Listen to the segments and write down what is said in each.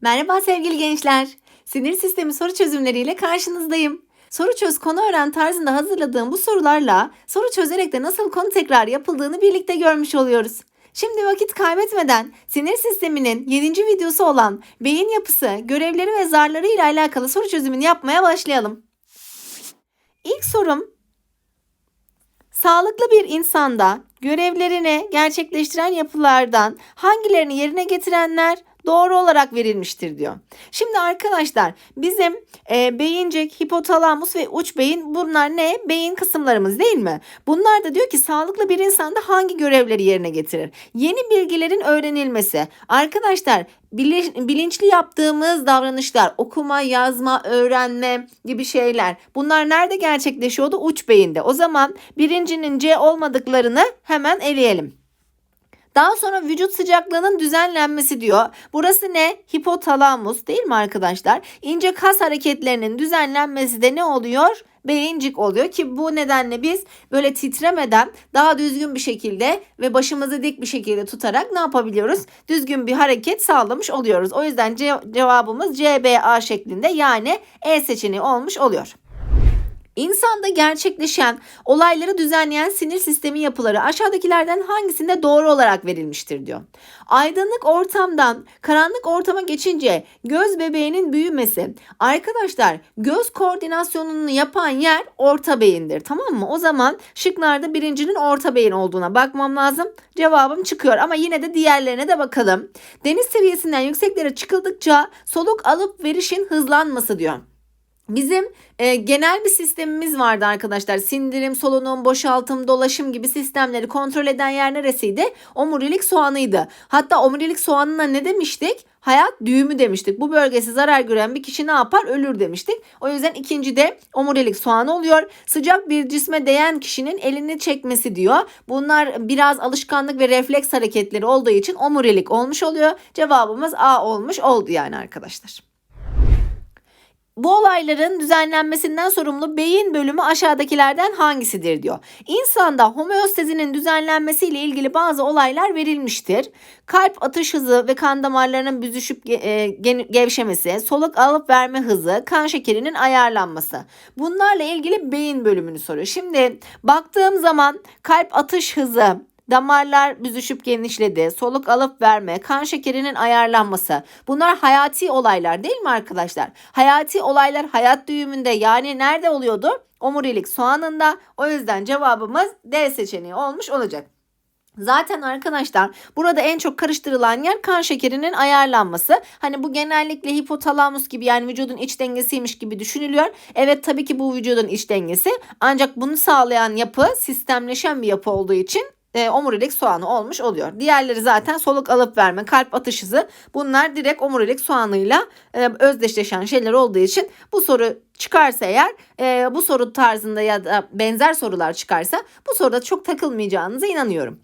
Merhaba sevgili gençler. Sinir sistemi soru çözümleriyle karşınızdayım. Soru çöz konu öğren tarzında hazırladığım bu sorularla soru çözerek de nasıl konu tekrar yapıldığını birlikte görmüş oluyoruz. Şimdi vakit kaybetmeden sinir sisteminin 7. videosu olan beyin yapısı, görevleri ve zarları ile alakalı soru çözümünü yapmaya başlayalım. İlk sorum Sağlıklı bir insanda görevlerini gerçekleştiren yapılardan hangilerini yerine getirenler doğru olarak verilmiştir diyor. Şimdi arkadaşlar bizim e, beyincik, hipotalamus ve uç beyin bunlar ne? Beyin kısımlarımız değil mi? Bunlar da diyor ki sağlıklı bir insanda hangi görevleri yerine getirir? Yeni bilgilerin öğrenilmesi. Arkadaşlar bilinç- bilinçli yaptığımız davranışlar, okuma, yazma, öğrenme gibi şeyler. Bunlar nerede gerçekleşiyordu? Uç beyinde. O zaman birincinin C olmadıklarını hemen eleyelim. Daha sonra vücut sıcaklığının düzenlenmesi diyor. Burası ne? Hipotalamus değil mi arkadaşlar? İnce kas hareketlerinin düzenlenmesi de ne oluyor? Beyincik oluyor ki bu nedenle biz böyle titremeden daha düzgün bir şekilde ve başımızı dik bir şekilde tutarak ne yapabiliyoruz? Düzgün bir hareket sağlamış oluyoruz. O yüzden ce- cevabımız CBA şeklinde yani E seçeneği olmuş oluyor. İnsanda gerçekleşen olayları düzenleyen sinir sistemi yapıları aşağıdakilerden hangisinde doğru olarak verilmiştir diyor. Aydınlık ortamdan karanlık ortama geçince göz bebeğinin büyümesi. Arkadaşlar göz koordinasyonunu yapan yer orta beyindir tamam mı? O zaman şıklarda birincinin orta beyin olduğuna bakmam lazım. Cevabım çıkıyor ama yine de diğerlerine de bakalım. Deniz seviyesinden yükseklere çıkıldıkça soluk alıp verişin hızlanması diyor. Bizim e, genel bir sistemimiz vardı arkadaşlar. Sindirim, solunum, boşaltım, dolaşım gibi sistemleri kontrol eden yer neresiydi? Omurilik soğanıydı. Hatta omurilik soğanına ne demiştik? Hayat düğümü demiştik. Bu bölgesi zarar gören bir kişi ne yapar? Ölür demiştik. O yüzden ikinci de omurilik soğanı oluyor. Sıcak bir cisme değen kişinin elini çekmesi diyor. Bunlar biraz alışkanlık ve refleks hareketleri olduğu için omurilik olmuş oluyor. Cevabımız A olmuş oldu yani arkadaşlar. Bu olayların düzenlenmesinden sorumlu beyin bölümü aşağıdakilerden hangisidir diyor. İnsanda homeostazinin düzenlenmesiyle ilgili bazı olaylar verilmiştir. Kalp atış hızı ve kan damarlarının büzüşüp e, gevşemesi, soluk alıp verme hızı, kan şekerinin ayarlanması. Bunlarla ilgili beyin bölümünü soruyor. Şimdi baktığım zaman kalp atış hızı, Damarlar büzüşüp genişledi. Soluk alıp verme, kan şekerinin ayarlanması. Bunlar hayati olaylar değil mi arkadaşlar? Hayati olaylar hayat düğümünde yani nerede oluyordu? Omurilik soğanında. O yüzden cevabımız D seçeneği olmuş olacak. Zaten arkadaşlar burada en çok karıştırılan yer kan şekerinin ayarlanması. Hani bu genellikle hipotalamus gibi yani vücudun iç dengesiymiş gibi düşünülüyor. Evet tabii ki bu vücudun iç dengesi. Ancak bunu sağlayan yapı sistemleşen bir yapı olduğu için e, omurilik soğanı olmuş oluyor. Diğerleri zaten soluk alıp verme, kalp atış hızı bunlar direkt omurilik soğanıyla e, özdeşleşen şeyler olduğu için bu soru çıkarsa eğer e, bu soru tarzında ya da benzer sorular çıkarsa bu soruda çok takılmayacağınıza inanıyorum.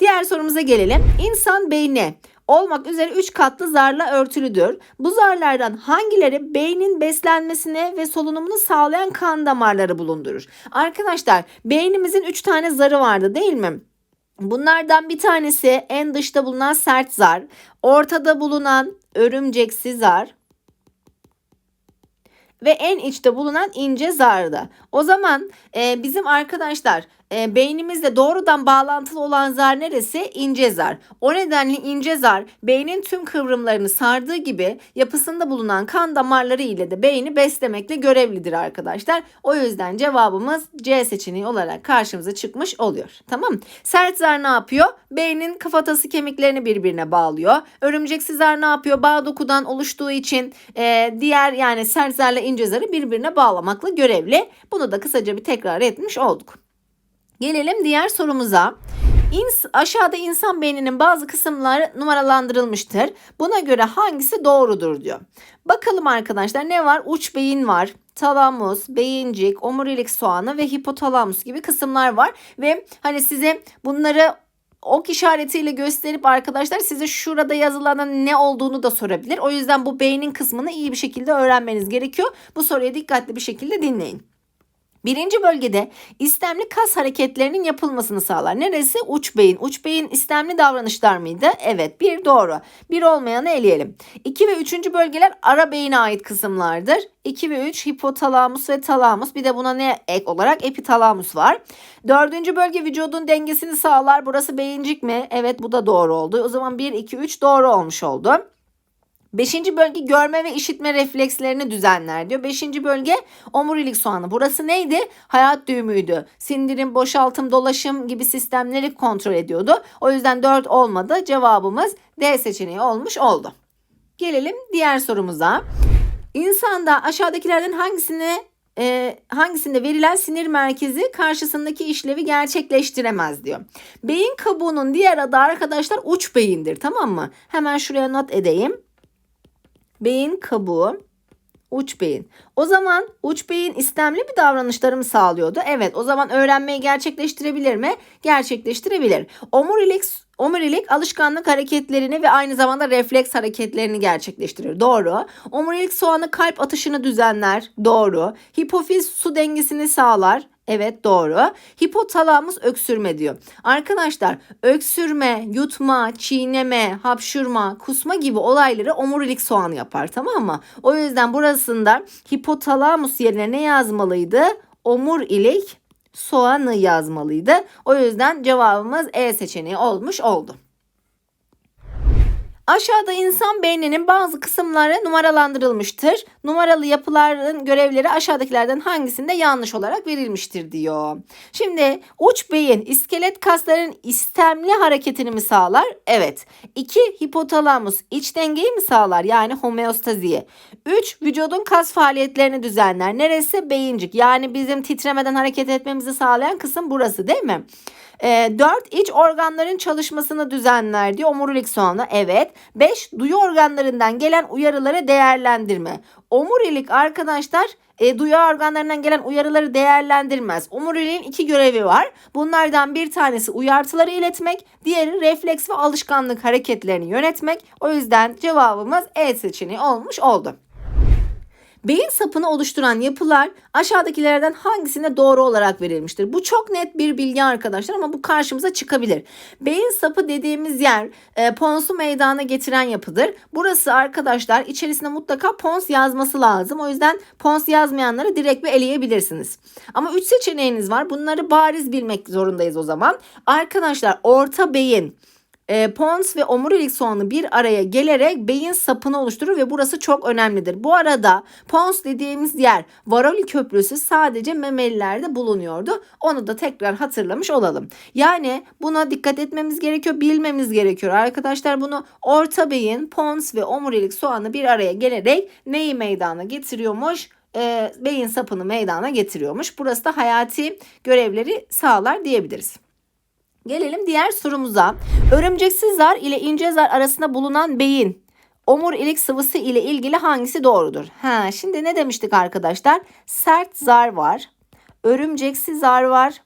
Diğer sorumuza gelelim. İnsan beyni olmak üzere 3 katlı zarla örtülüdür. Bu zarlardan hangileri beynin beslenmesine ve solunumunu sağlayan kan damarları bulundurur? Arkadaşlar beynimizin 3 tane zarı vardı değil mi? Bunlardan bir tanesi en dışta bulunan sert zar, ortada bulunan örümceksi zar ve en içte bulunan ince zarda. O zaman e, bizim arkadaşlar e, beynimizle doğrudan bağlantılı olan zar neresi? İnce zar. O nedenle ince zar beynin tüm kıvrımlarını sardığı gibi yapısında bulunan kan damarları ile de beyni beslemekle görevlidir arkadaşlar. O yüzden cevabımız C seçeneği olarak karşımıza çıkmış oluyor. Tamam Sert zar ne yapıyor? Beynin kafatası kemiklerini birbirine bağlıyor. Örümceksiz zar ne yapıyor? Bağ dokudan oluştuğu için e, diğer yani sert zarla ince zarı birbirine bağlamakla görevli. Bunu da kısaca bir tekrar etmiş olduk. Gelelim diğer sorumuza. İns aşağıda insan beyninin bazı kısımları numaralandırılmıştır. Buna göre hangisi doğrudur diyor. Bakalım arkadaşlar ne var? Uç beyin var. Talamus, beyincik, omurilik soğanı ve hipotalamus gibi kısımlar var. Ve hani size bunları ok işaretiyle gösterip arkadaşlar size şurada yazılanın ne olduğunu da sorabilir. O yüzden bu beynin kısmını iyi bir şekilde öğrenmeniz gerekiyor. Bu soruya dikkatli bir şekilde dinleyin. Birinci bölgede istemli kas hareketlerinin yapılmasını sağlar. Neresi? Uç beyin. Uç beyin istemli davranışlar mıydı? Evet. Bir doğru. Bir olmayanı eleyelim. 2 ve 3. bölgeler ara beyine ait kısımlardır. 2 ve 3 hipotalamus ve talamus. Bir de buna ne ek olarak? Epitalamus var. Dördüncü bölge vücudun dengesini sağlar. Burası beyincik mi? Evet bu da doğru oldu. O zaman 1, 2, 3 doğru olmuş oldu. Beşinci bölge görme ve işitme reflekslerini düzenler diyor. Beşinci bölge omurilik soğanı. Burası neydi? Hayat düğümüydü. Sindirim, boşaltım, dolaşım gibi sistemleri kontrol ediyordu. O yüzden 4 olmadı. Cevabımız D seçeneği olmuş oldu. Gelelim diğer sorumuza. İnsanda aşağıdakilerden hangisine e, hangisinde verilen sinir merkezi karşısındaki işlevi gerçekleştiremez diyor. Beyin kabuğunun diğer adı arkadaşlar uç beyindir tamam mı? Hemen şuraya not edeyim. Beyin kabuğu, uç beyin. O zaman uç beyin istemli bir davranışları mı sağlıyordu? Evet o zaman öğrenmeyi gerçekleştirebilir mi? Gerçekleştirebilir. Omurilik Omurilik alışkanlık hareketlerini ve aynı zamanda refleks hareketlerini gerçekleştirir. Doğru. Omurilik soğanı kalp atışını düzenler. Doğru. Hipofiz su dengesini sağlar. Evet doğru. Hipotalamus öksürme diyor. Arkadaşlar öksürme, yutma, çiğneme, hapşurma, kusma gibi olayları omurilik soğanı yapar tamam mı? O yüzden burasında hipotalamus yerine ne yazmalıydı? Omurilik soğanı yazmalıydı. O yüzden cevabımız E seçeneği olmuş oldu. Aşağıda insan beyninin bazı kısımları numaralandırılmıştır. Numaralı yapıların görevleri aşağıdakilerden hangisinde yanlış olarak verilmiştir diyor. Şimdi uç beyin iskelet kasların istemli hareketini mi sağlar? Evet. 2. Hipotalamus iç dengeyi mi sağlar? Yani homeostaziyi. 3. Vücudun kas faaliyetlerini düzenler. Neresi? Beyincik. Yani bizim titremeden hareket etmemizi sağlayan kısım burası değil mi? E, 4. iç organların çalışmasını düzenler diyor. Omurilik soğanı. Evet. 5. Duyu organlarından gelen uyarıları değerlendirme. Omurilik arkadaşlar e, duyu organlarından gelen uyarıları değerlendirmez. Omuriliğin iki görevi var. Bunlardan bir tanesi uyartıları iletmek, diğeri refleks ve alışkanlık hareketlerini yönetmek. O yüzden cevabımız E seçeneği olmuş oldu. Beyin sapını oluşturan yapılar aşağıdakilerden hangisine doğru olarak verilmiştir? Bu çok net bir bilgi arkadaşlar ama bu karşımıza çıkabilir. Beyin sapı dediğimiz yer e, ponsu meydana getiren yapıdır. Burası arkadaşlar içerisinde mutlaka pons yazması lazım. O yüzden pons yazmayanları direkt bir eleyebilirsiniz. Ama 3 seçeneğiniz var. Bunları bariz bilmek zorundayız o zaman. Arkadaşlar orta beyin e, pons ve omurilik soğanı bir araya gelerek beyin sapını oluşturur ve burası çok önemlidir. Bu arada pons dediğimiz yer Varoli köprüsü sadece memelilerde bulunuyordu. Onu da tekrar hatırlamış olalım. Yani buna dikkat etmemiz gerekiyor, bilmemiz gerekiyor. Arkadaşlar bunu orta beyin, pons ve omurilik soğanı bir araya gelerek neyi meydana getiriyormuş? E, beyin sapını meydana getiriyormuş. Burası da hayati görevleri sağlar diyebiliriz. Gelelim diğer sorumuza. Örümceksiz zar ile ince zar arasında bulunan beyin omurilik sıvısı ile ilgili hangisi doğrudur? Ha, şimdi ne demiştik arkadaşlar? Sert zar var. Örümceksi zar var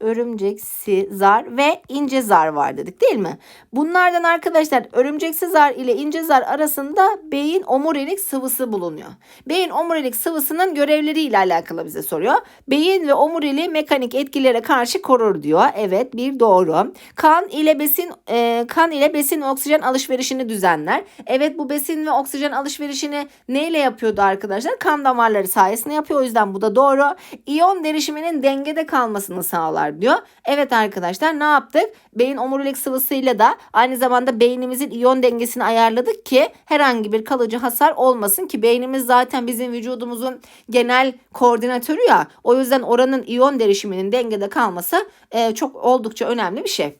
örümceksi zar ve ince zar var dedik değil mi? Bunlardan arkadaşlar örümceksi zar ile ince zar arasında beyin omurilik sıvısı bulunuyor. Beyin omurilik sıvısının görevleri ile alakalı bize soruyor. Beyin ve omuriliği mekanik etkilere karşı korur diyor. Evet bir doğru. Kan ile besin e, kan ile besin oksijen alışverişini düzenler. Evet bu besin ve oksijen alışverişini neyle yapıyordu arkadaşlar? Kan damarları sayesinde yapıyor. O yüzden bu da doğru. İyon derişiminin dengede kalmasını sağlar var diyor. Evet arkadaşlar ne yaptık? Beyin omurilik sıvısıyla da aynı zamanda beynimizin iyon dengesini ayarladık ki herhangi bir kalıcı hasar olmasın ki beynimiz zaten bizim vücudumuzun genel koordinatörü ya. O yüzden oranın iyon derişiminin dengede kalması e, çok oldukça önemli bir şey.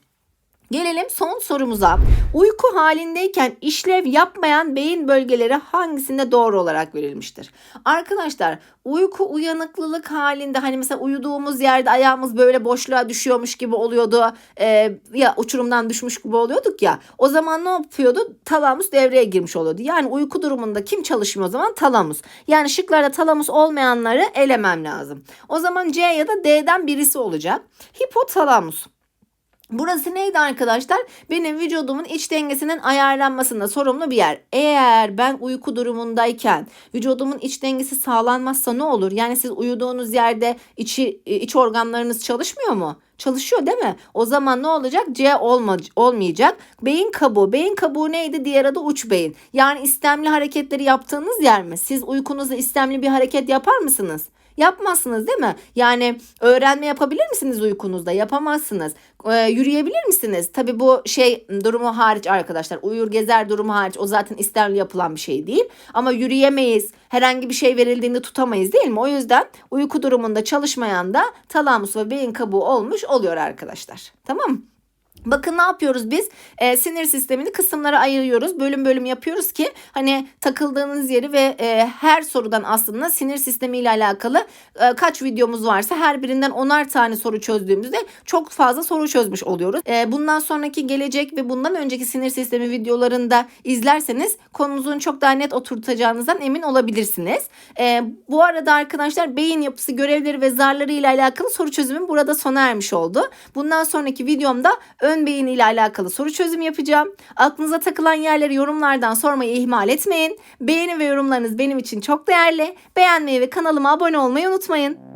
Gelelim son sorumuza. Uyku halindeyken işlev yapmayan beyin bölgeleri hangisinde doğru olarak verilmiştir? Arkadaşlar uyku uyanıklılık halinde hani mesela uyuduğumuz yerde ayağımız böyle boşluğa düşüyormuş gibi oluyordu. Ee, ya uçurumdan düşmüş gibi oluyorduk ya. O zaman ne yapıyordu? Talamus devreye girmiş oluyordu. Yani uyku durumunda kim çalışmıyor o zaman? Talamus. Yani şıklarda talamus olmayanları elemem lazım. O zaman C ya da D'den birisi olacak. Hipotalamus. Burası neydi arkadaşlar? Benim vücudumun iç dengesinin ayarlanmasında sorumlu bir yer. Eğer ben uyku durumundayken vücudumun iç dengesi sağlanmazsa ne olur? Yani siz uyuduğunuz yerde içi, iç organlarınız çalışmıyor mu? Çalışıyor değil mi? O zaman ne olacak? C olma, olmayacak. Beyin kabuğu. Beyin kabuğu neydi? Diğer adı uç beyin. Yani istemli hareketleri yaptığınız yer mi? Siz uykunuzda istemli bir hareket yapar mısınız? Yapmazsınız değil mi? Yani öğrenme yapabilir misiniz uykunuzda? Yapamazsınız. Ee, yürüyebilir misiniz? Tabii bu şey durumu hariç arkadaşlar. Uyur gezer durumu hariç. O zaten istemli yapılan bir şey değil. Ama yürüyemeyiz. Herhangi bir şey verildiğinde tutamayız değil mi? O yüzden uyku durumunda çalışmayan da talamus ve beyin kabuğu olmuş oluyor arkadaşlar. Tamam mı? Bakın ne yapıyoruz biz? Ee, sinir sistemini kısımlara ayırıyoruz. Bölüm bölüm yapıyoruz ki hani takıldığınız yeri ve e, her sorudan aslında sinir sistemi ile alakalı e, kaç videomuz varsa her birinden onar tane soru çözdüğümüzde çok fazla soru çözmüş oluyoruz. E, bundan sonraki gelecek ve bundan önceki sinir sistemi videolarında izlerseniz konunuzun çok daha net oturtacağınızdan emin olabilirsiniz. E, bu arada arkadaşlar beyin yapısı, görevleri ve zarları ile alakalı soru çözümüm burada sona ermiş oldu. Bundan sonraki videomda ön beyin ile alakalı soru çözüm yapacağım. Aklınıza takılan yerleri yorumlardan sormayı ihmal etmeyin. Beğeni ve yorumlarınız benim için çok değerli. Beğenmeyi ve kanalıma abone olmayı unutmayın.